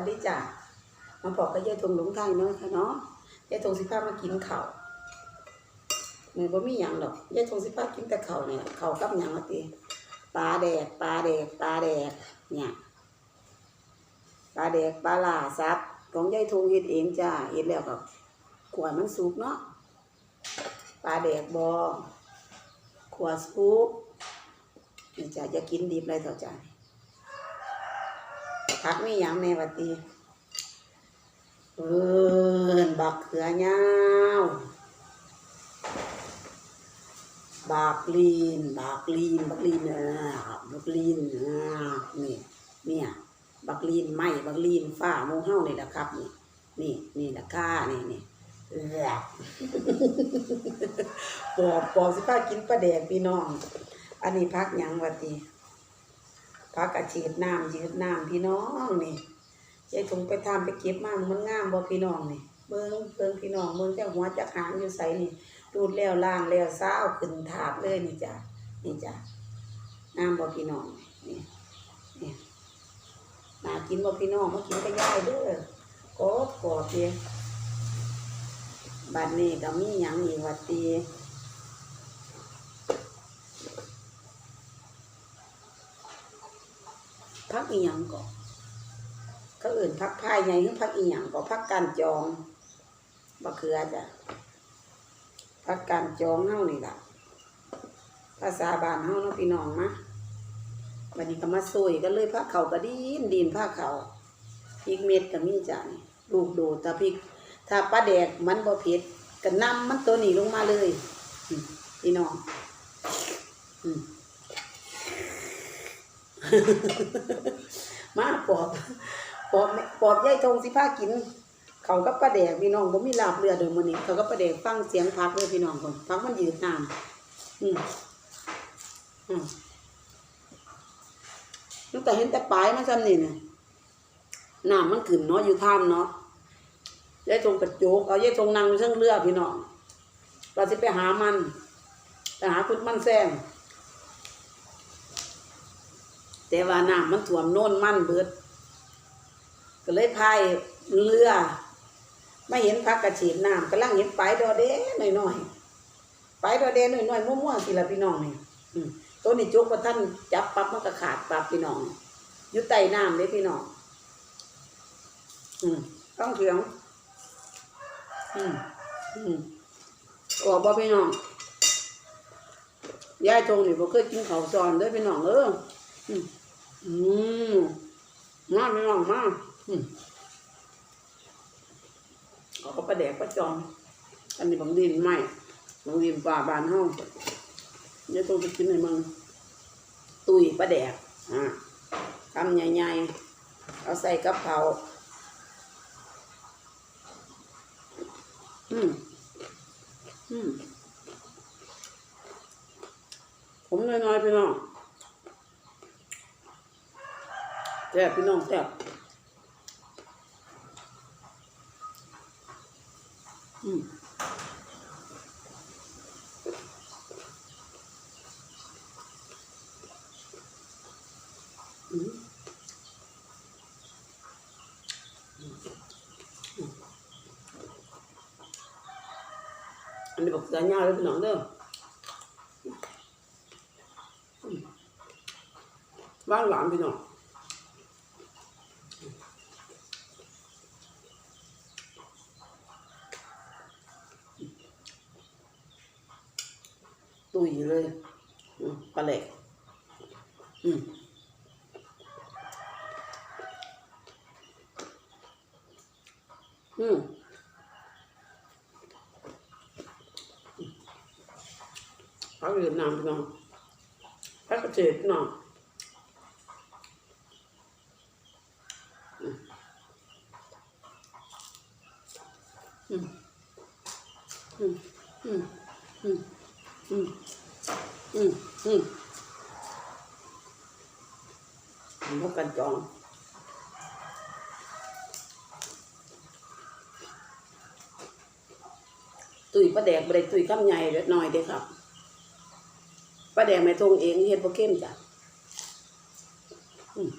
วัสดีจ้ะมาบอกกับยายทงหลงทางเนาะค่ะเนาะยายทงสิพามากินเข้าวมือบ่มีหยังดอกยายทงสิพากินแต่เข้าเนี่ยเข้ากับหยังว่าติปลาแดกปลาแดกปลาแดกเนี่ยปลาแดกปลาล่าซับของยายทงเฮ็ดเองจ้าเฮ็ดแล้วก็ขวดมันสุกเนาะปลาแดกบอขวดสุกนี่จ้ะอย่ากินดิบเลยเถอะจ้า พักมีหยังแม่วัดตีเอินบักเขือยาวบักลีนบักลีนบักลีนอ่าบักลีนอ่านี่เนี่ยบักลีนไหมบักลีนฝ้ามูเฮ้านี่แหละครับ นี่นี่นี่แหละค่านี่นี่ปอบปอบสิพากินปลาแดกพี่น้อง อันนี้พักยังวัดตี พักกระฉีดน้ำยืดน้ำพี่น้องนี่ยายถุงไปทำไปเก็บมามันงามบ่พี่น้องนี่เบิ้งเบิ้งพี่น้องเบิ้งแต่หัวจักหางอยู่ใสนี่ดูดแล้วล่างแล้วเศร้าขึ้นถาดเลยนี่จ้ะนี่จ้ะงามบ่พี่น้องนี่นี่น่ากินบ่พี่น้องมากินก็ย่ายเด้อกรอบกรอบเดียบัดนี้ก็มีหยังอีกวัดตี พัก อีหยังก็เขาอื่นพักพาไงคือพักอีหยังก็พักการจองบักเขือจ้ะพักการจองเฮานี่ล่ะภาษาบานเฮาเนาะพี่น้องมะวันนี้ก็มาซวยกันเลยพักเขาก็ดินดินพักเขาพริกเม็ดก็มีจ้ะนี่ลูกโดดถ้าพริก ถ้าปลาแดกมันบ่เผ็ดก็นำมันตัวนี้ลงมาเลยพี่น้อง อืม มาปอบปอบปอบยายทงสิพากิน เขากับปลาแดกพี่น้องบ่มีลาบเรือเดิมมื้อนี้ เขากับปลาแดกฟังเสียงพักเลยพี่น้องคนพักมันยืดน้ำอืมอืมตั้งแต่เห็นแต่ปลายมันซ้ำนี่น่ะน้ำมันขึ้นเนาะอยู่ท่ามเนาะยายทงกระโจกเอายายทงนั่งอยู่เทั้งเรือพี่น้องเราสิไปหามันไปหาคุณมันแซง แต่ว่าน้ำมันท่วมโน่นมันเบิด ก็เลยพายเรือไม่เห็นพักกระฉีดน้ำกำลังเห็นไปดอเด้หน่อยหน่อยๆไปดอเด้หน่อยหน่อยๆมั่วๆสิละพี่น้องเนี่อืมตัวนี้จุกว่าท่านจับปั๊บมันก็ขาดปั๊บพี่น้องอยู่ใต้น้ำเลยพี่น้องอืมต้องเถียงอืมอืมกรอบบ่พี่น้องยายจงนี่บ่เคยกินข้าวซอนเด้อพี่น้องเอออืม อืมมาไม่ลองมาอืมเขาก็ประแดกประจอม อันนี้บางดินไม่บางดินป่าบานเฮาเดี๋ยวต้องไปกินให้มึงตุยประแดก อ่าคำใหญ่ๆเอาใส่กับเขาวอืม อืม ผมน้อยๆพี่น้อง แซ่บพี่น้องแซ่บอืมอืมอันนี้บอกเสือยาวเลยพี่น้องเด้ออืมหวานหวานพี่น้อง ตุยเลยปลาแหลกอืมอืมพักเวียดนามพี่น้องพักเจี๊ยบพี่น้องอืมอืมอืมอืม อืมอืมอืมอืมพบกันจองตุยปลาแดกบริตุยข้ามใหญ่เล็กน้อยเด้ครับปลาแดกไม่ทงเองเฮ็ดบ่เข้มจ้ะอืม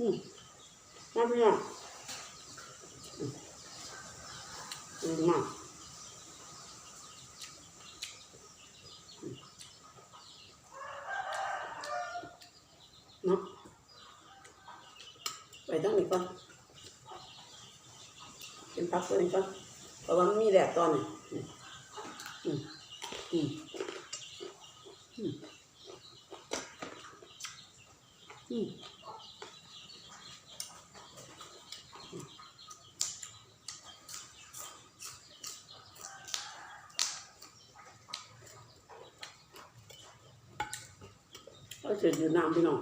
อืมมาพี่องอืมมาอืม เนาะไปตั้งนี้ก่อนเป็นพักตัวนี้ก่อนเพราะว่ามันมีแดดตอนนี้อืมอืมอืมอืมอืมก็เสียอยู่น้ำพี่น้อง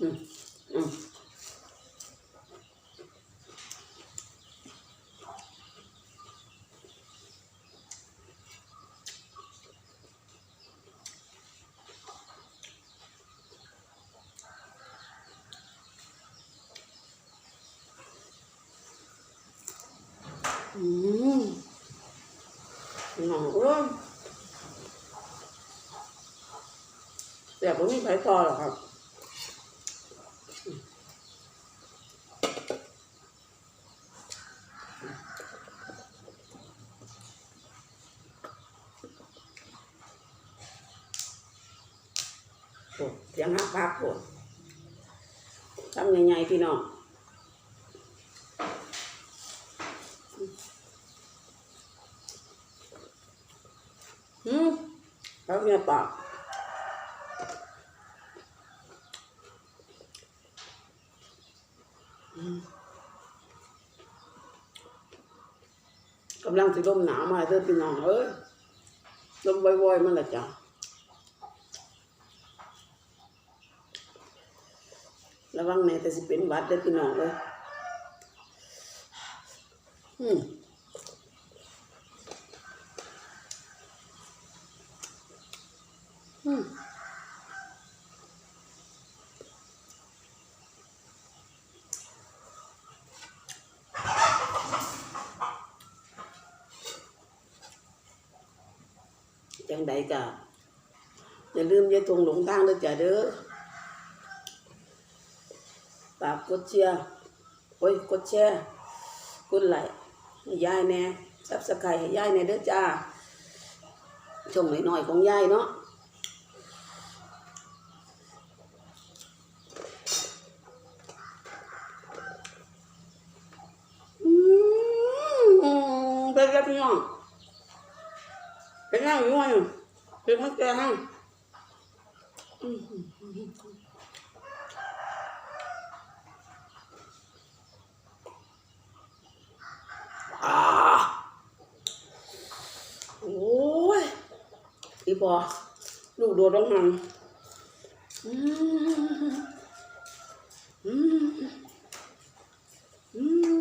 อืมอืม อืมหน้องเอ้ยแต่ผมไม่ใช้ต่อหรอกครับเสียงหักพักโอ้ทำยังไงพี่น้องอืมแล้วเนี่ย ปากกำลังสิลมหนาวมาเด้อพี่น้องเอ้ยลมวอยๆมันละจ้ะระวังแน่แต่สิเป็นวัดเด้อพี่น้องเอ้ยอืมอืม จังใดกะอย่าลืมอยายทงหลงทางด้วยจ้ะเด้อฝากกดเชียร์โอ้ยกดแชร์กดไลค์ให้ยายแน่ซับสไครต์ให้ยายแน่เด้อจ้าชมหน่อยๆของยายเนาะ อืมเป็นไงพี่น้อง เป็นไงอยู่วะเนี่ยเป็นมันแก่ห้างโอ้ยอีบอลูกโดดลงมันอืมอืมอืม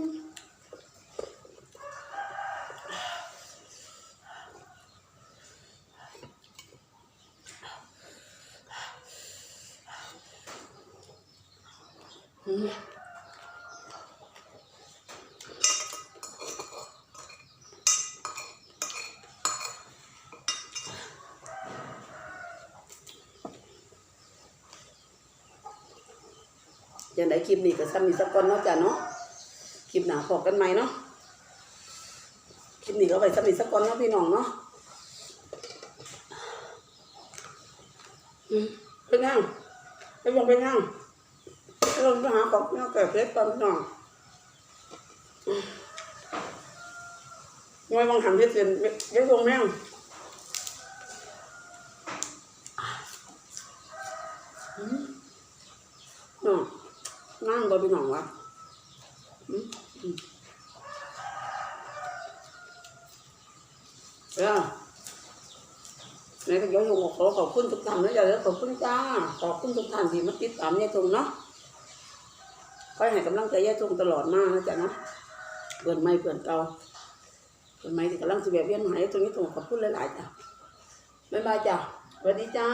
อย่างไรคลิปนี้ก็ซ้ำมีสักก่อนเนาะจ้ะเนาะคลิปหนาพอกันไหมเนาะคลิปนี้ก็ไปซ้ำมีสักก่อนเนาะพี่น้องเนาะอืมเป็นยังเป็นยังเป็นยังไปลงไปหาของเนี่ยแก่เพชรตอนพี่น้องอืมงวยมองหันเพชรเสียนเยอะลงแม่งอืมอืม นั่งบน พี่น้องวะอืมอืมเออในก็ย้อนลงขอขอบคุณทุกท่านนะอย่าเลยขอบคุณจ้า ขอบคุณทุกท่านที่มาติดตามยายทงเนาะคอยให้กำลังใจยายทงตลอดมากนะจ๊ะเนาะเพื่อนไม่เพื่อนเก่าเพื่อนไม่ที่กำลังสิแบบเวียนหายตรงนี้ทงขอบคุณหลายๆจ้ะบ๊ายบายจ้ะสวัสดีจ้า